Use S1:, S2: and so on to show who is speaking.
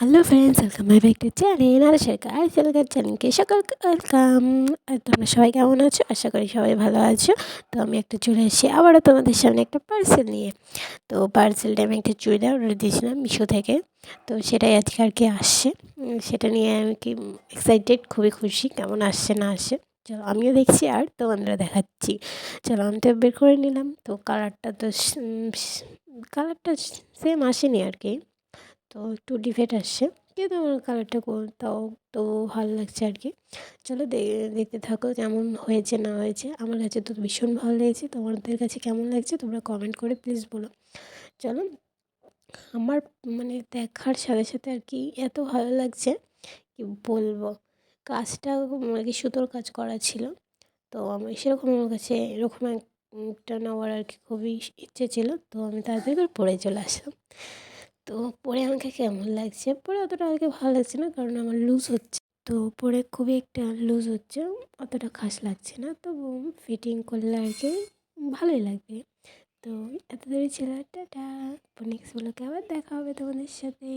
S1: Hello friends welcome my back to channel আর সরকার সরকার চ্যানেলকে সকল welcome আর তোমরা সবাই কেমন আছো? আশা করি সবাই ভালো আছো। তো আমি একটা চলে এসেছি আবারও তোমাদের সামনে একটা পার্সেল নিয়ে। তো পার্সেলটা আমি একটা চুড়িদার অর্ডার দিয়েছিলাম মিশো থেকে। তো সেটাই আজকে আর কি আসছে। সেটা নিয়ে আমি কি এক্সাইটেড খুবই খুশি, কেমন আসছে না আসছে। চলো আমিও দেখছি আর তোমাদের দেখাচ্ছি। চলো আমি তো বের করে নিলাম। তো কালারটা তো কালারটা সেম আসেনি আর কি। তো একটু ডিফেক্ট আসছে। কিন্তু আমার কালারটা তাও তো ভালো লাগছে আর কি চলো দেখতে থাকো যেমন হয়েছে, না হয়েছে। আমার কাছে তো ভীষণ ভালো লেগেছে। তোমাদের কাছে কেমন লাগছে তোমরা কমেন্ট করে প্লিজ বলো। চলো, আমার মানে দেখার সাথে সাথে আর কি এত ভালো লাগছে কি বলব? কাজটা আর কি সুতোর কাজ করা ছিল। তো আমি সেরকম আমার কাছে এরকম একটা নেওয়ার আর কি খুবই ইচ্ছে ছিল। তো আমি তাড়াতাড়ি করে পড়ে চলে আসলাম। তো পরে আমাকে কেমন লাগছে? পরে অতটা আমাকে ভালো লাগছে না, কারণ আমার লুজ হচ্ছে। তো পরে খুবই একটা লুজ হচ্ছে, অতটা খাস লাগছে না তো ফিটিং করলে আর কি ভালোই লাগবে। তো এত দেরি ছিল, টাটা। নেক্সট ব্লগে আবার দেখা হবে তোমাদের সাথে।